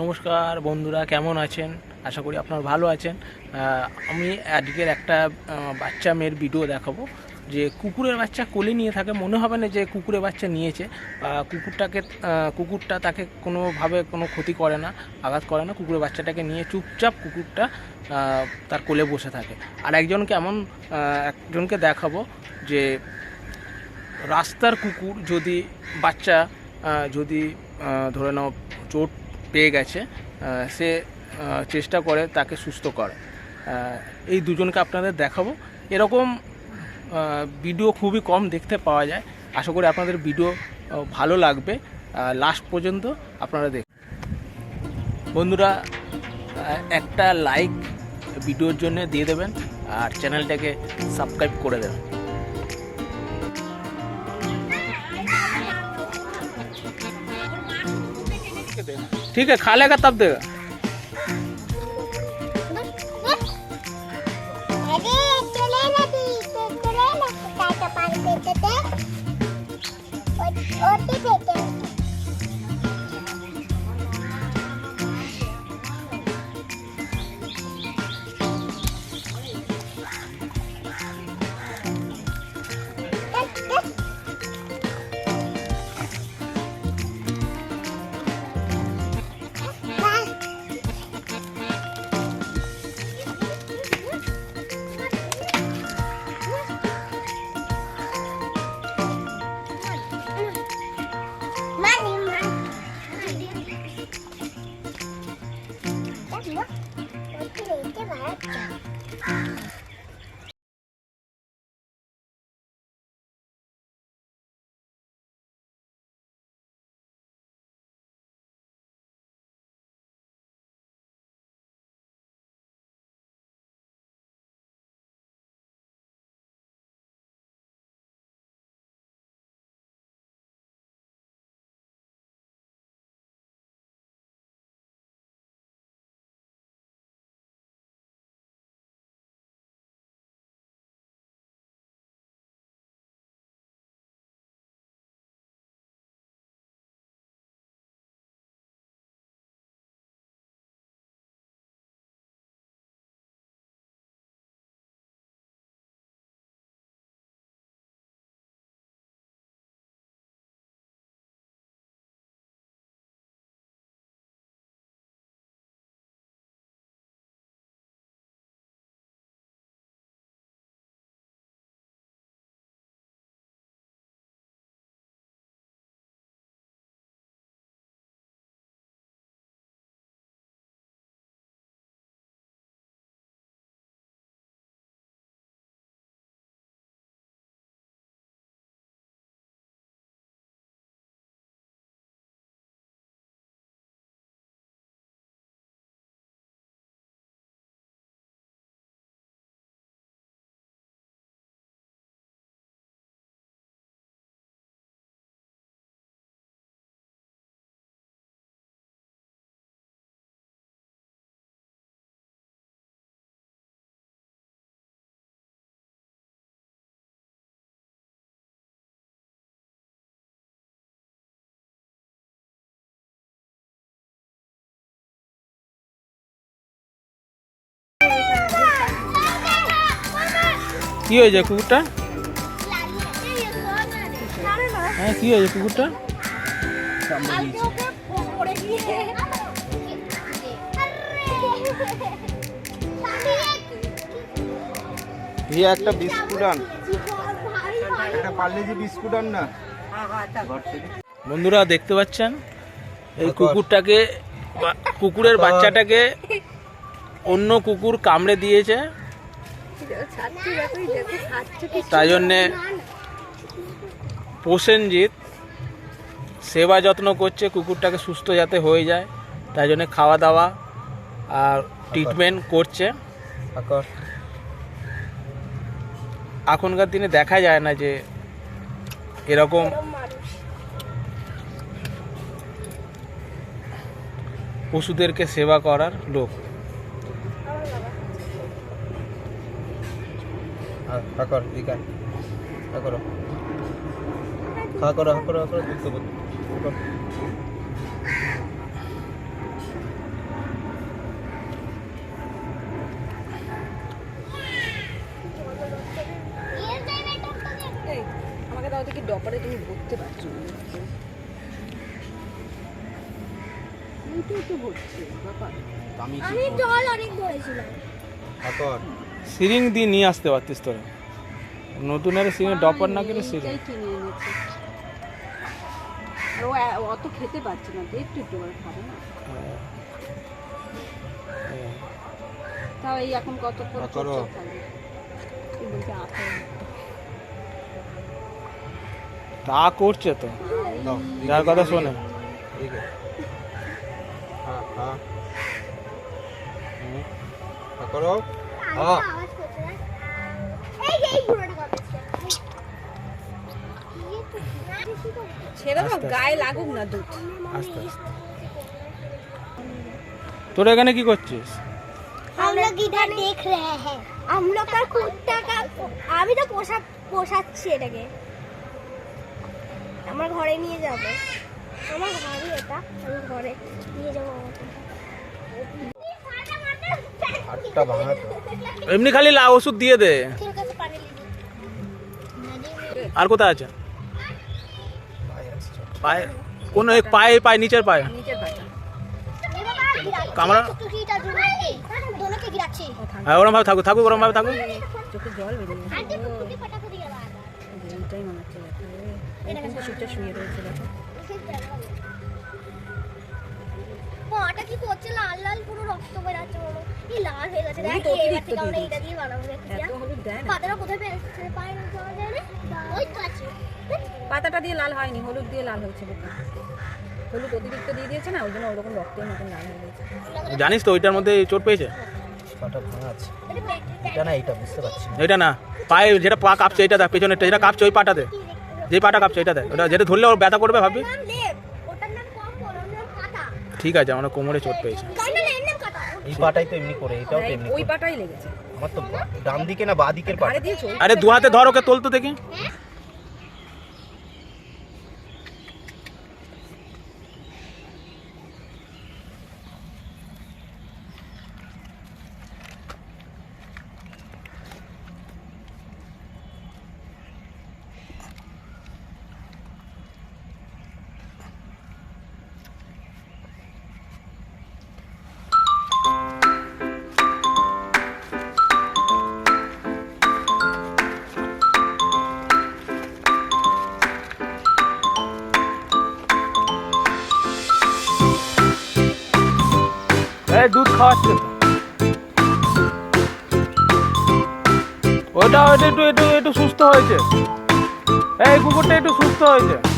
নমস্কার বন্ধুরা, কেমন আছেন? আশা করি আপনারা ভালো আছেন। আমি আজকের একটা বাচ্চা মেয়ের ভিডিও দেখাবো। যে কুকুরের বাচ্চা কোলে নিয়ে থাকে, মনে হবে না যে কুকুরের বাচ্চা নিয়েছে কুকুরটাকে কুকুরটা তাকে কোনোভাবে কোনো ক্ষতি করে না, আঘাত করে না, কুকুরের বাচ্চাটাকে নিয়ে চুপচাপ কুকুরটা তার কোলে বসে থাকে। আর একজনকে এমন একজনকে দেখাবো যে রাস্তার কুকুর যদি বাচ্চা যদি ধরে নাও চোট পেয়ে গেছে সে চেষ্টা করে তাকে সুস্থ করে এই দুজনকে আপনাদের দেখাবো। এরকম ভিডিও খুবই কম দেখতে পাওয়া যায় আশা করি আপনাদের ভিডিও আহ, ভালো লাগবে লাস্ট পর্যন্ত আপনারা দেখ বন্ধুরা আহ, একটা লাইক ভিডিওর জন্য দিয়ে দেবেন আর চ্যানেলটাকে সাবস্ক্রাইব করে দেবেন ठीक है खा लेगा तब देगा Orta teker. কি হয়েছে কুকুরটা? হ্যাঁ কি হয়েছে কুকুরটা? একটা বিস্কুট আন একটা বিস্কুট আন না। বন্ধুরা দেখতে পাচ্ছেন? এই কুকুরটাকে কুকুরের বাচ্চাটাকে অন্য কুকুর কামড়ে দিয়েছে। তাই জন্যে প্রসেনজিৎ সেবা যত্ন করছে কুকুরটাকে সুস্থ যাতে হয়ে যায়। তাই জন্যে খাওয়া দাওয়া আর ট্রিটমেন্ট করছে। এখনকার দিনে দেখা যায় না যে এরকম পশুদেরকে সেবা করার লোক। দিকান হা করো হা করো। হা করো হা করো দুধ দেবো করো। জায়গায় টপটা দিয়ে এই, আমাকে দাও দেখি ডপারে তুমি ভরতে পারছ আমি? জল অনেক ধরেছিলাম। হা কর সিরিং দিয়ে নিয়ে আসতে পারতিস তোরা। নতুনের সিরিং ডপার না করে সিরিং। কিনে আর ও অত খেতে পারছে না তো একটু একটু করে খাবে না। তাও এই এখন কত করে। করো। তা করছে তো। যার কথা শোনে। ঠিক আছে হা হা হুম। হা করো হা আওয়াজ করছে না এই যে এই বুড়োটা করছে ছেড়ে দাও আস্তে গায়ে লাগুক না দুধ আস্তে আস্তে তোরা এখানে কি করছিস हम लोग इधर देख रहे हैं हम लोग का कुत्ता का আমি তো পোষা পোষাচ্ছি এটাকে আমার ঘরে নিয়ে যাব আমার ঘরে এটা আমি ঘরে নিয়ে যাবো আটটা ভাঙা তো এমনি খালি লা ওষুধ দিয়ে দে। তোর কাছে পানি আর কোথায় আছে? পায়ে কোন এই পায়ে পায়ে নিচের পায়ে? কামড়া হ্যাঁ ওরম ভাবে থাকুক থাকুক। ওরম ভাবে থাকুক চোখে জল মাটা কি করছে? লাল লাল পুরো রক্ত বেরাচ্ছে লাল হয়ে গেছে? দেখ এবার অতিরিক্ত থেকে আমরা দিয়ে এটা দিয়ে বানাবো পাতাটা কোথায় পেয়েছে? পায় না পাওয়া যায় না? ওই তো আছে। পাতাটা দিয়ে লাল হয়নি হলুদ দিয়ে লাল হয়েছে বোকা হলুদ অতিরিক্ত দিয়ে দিয়েছে না ওই জন্য ওরকম রক্তের মতন লাল হয়ে গেছে। জানিস তো ওইটার মধ্যে চোট পেয়েছে? পাটা ভাঙা আছে। এটা না এটা বুঝতে পারছি এটা না পায়ে যেটা পা কাঁপছে এটা দেখ পেছনেরটা যেটা কাঁপছে ওই পাটাতে। যে পাটা কাঁপছে এটা দেখ ওটা যেটা ধরলে ওর ব্যথা করবে ভাববি। ঠিক আছে আমার কোমরে চোট পেয়েছে। এই পাটাই তো এমনি করে এটাও তো এমনি ওই পাটাই লেগেছে। আমার তো ডান দিকে না বাঁ দিকের পাটা? আরে দিয়েছ ওই আরে দু হাতে ধরো ওকে তোল তো দেখি। দুধ ওটা হয়েছে একটু একটু একটু সুস্থ হয়েছে। এই কুকুরটা একটু সুস্থ হয়েছে।